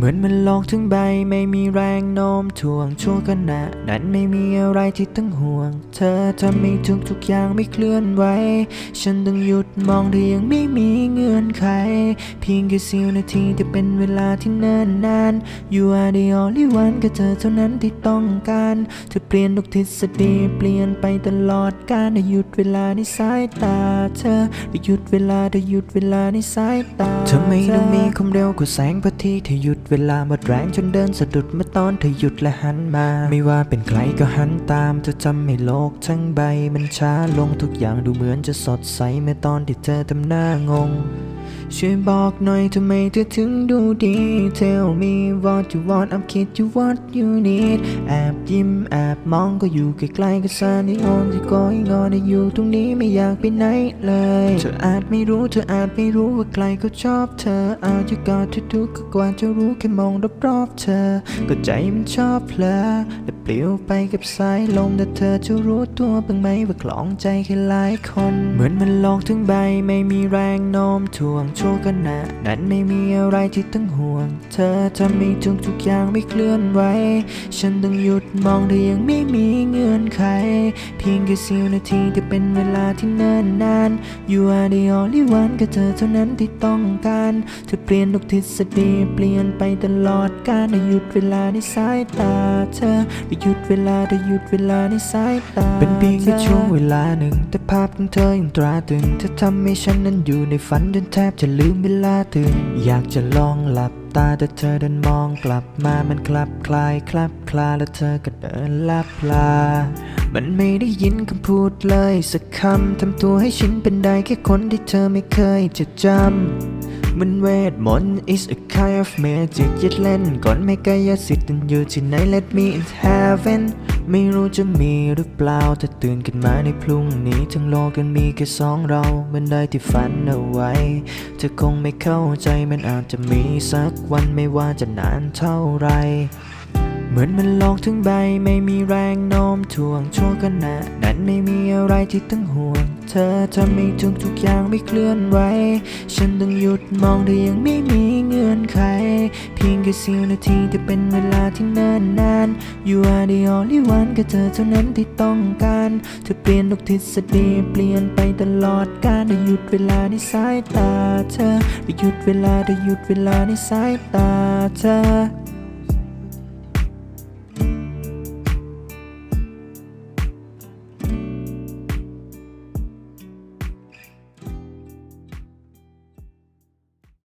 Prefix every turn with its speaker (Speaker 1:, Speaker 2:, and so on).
Speaker 1: เหมือนมันโลกทั้งใบไม่มีแรงโน้มถ่วงชั่วขณะนั้นไม่มีอะไรที่ต้องห่วง เธอทำให้ทุกทุกๆอย่างไม่เคลื่อนไหวฉันต้องหยุดมองเธอยังไม่มีเงื่อนไข เพียงแค่สิวนาทีแต่เป็นเวลาที่เนิ่นนาน You are the only one ก็เธอเท่านั้นที่ต้องการเธอเปลี่ยนทุกทฤษฎีเปลี่ยนไปตลอดกาลได้หยุดเวลาในสายตา เธอได้หยุดเวลาได้หยุดเวลาในสายตาเธอไม่ต้องมีความเร็วกว่าแสงพระอาทิตย์เธอหยุดเวลาหมดแรงจนเดินสะดุดเมื่อตอนเธอหยุดและหันมา ไม่ว่าเป็นใครก็หันตามเธอทำให้โลกทั้งใบมันช้าลงทุกอย่างดูเหมือนจะสดใสเมื่อตอนที่เธอทำหน้างง ช่วยบอกหน่อยทำไมเธอถึงดูดี Tell me what you want I'm kid you what you need แอบยิ้มแอบมองก็อยู่ใกล้ๆกับซานิออนที่ก้อยงอนอยู่ตรงนี้ไม่อยากไปไหนเลย เธออาจไม่รู้เธออาจไม่รู้ว่าใครก็ชอบเธออาจจะกอดทุกๆก็กว่าจะรู้แค่มองรอบๆเธอ ก็ใจมันชอบเพลอและ ปลิวไปกับสายลมแต่เธอจะรู้ตัวบ้างไหมว่าคล้องใจแค่หลายคน เหมือนมันโลกทั้งใบไม่มีแรงโน้มถ่วงชั่วขณะนั้นไม่มีอะไรที่ต้องห่วง เธอทำให้ทุกทุกอย่างไม่เคลื่อนไหวฉันต้องหยุดมองเธอยังไม่มีเงื่อนไข เพียงแค่สิวนาทีแต่เป็นเวลาที่เนิ่นนาน You are the only one ก็เธอเท่านั้นที่ต้องการเธอเปลี่ยนทุกทฤษฎีเปลี่ยนไปตลอดกาลหยุดเวลาในสายตาเธอหยุดเวลาได้หยุดเวลาในสายตา เป็นเพียงแค่ช่วงเวลาหนึ่ง แต่ภาพของเธอยังตราตรึงเธอทำให้ฉันนั้นอยู่ในฝันจนแทบจะลืมเวลาตื่น อยากจะลองหลับตาแต่เธอเดินมองกลับมา มันคลับคลายคลับคลาแล้วเธอก็เดินลับลา มันไม่ได้ยินคำพูดเลยสักคำทำตัวให้ฉันเป็นได้แค่คนที่เธอไม่เคยจะจำ มันเวทมนต์ is a kind of magic ยึดเล่นก่อนไม่กายสิทธิ์อยู่ที่ไหน let me in heaven ไม่รู้จะมีหรือเปล่าถ้าตื่นขึ้นมาในพรุ่งนี้ทั้งโลกกันมีแค่สองเราเหมันได้ที่ฝันเอาไว้ เธอคงไม่เข้าใจมันอาจจะมีสักวันไม่ว่าจะนานเท่าไหรเหมือนมันโลกทั้งใบไม่มีแรงโน้มถ่วงชั่วขณะนั้นไม่มี อะไรที่ต้องห่วง เธอทำให้ทุกทุกๆอย่างไม่เคลื่อนไหว ฉันต้องหยุดมองเธอยังไม่มีเงื่อนไข เพียงแค่สิวนาทีแต่เป็นเวลาที่เนิ่นนาน You are the only one ก็เธอเท่านั้นที่ต้องการ เธอเปลี่ยนทุกทฤษฎีเปลี่ยนไปตลอดกาลได้หยุดเวลาในสายตาเธอได้หยุดเวลาได้หยุดเวลาในสายตาเธอ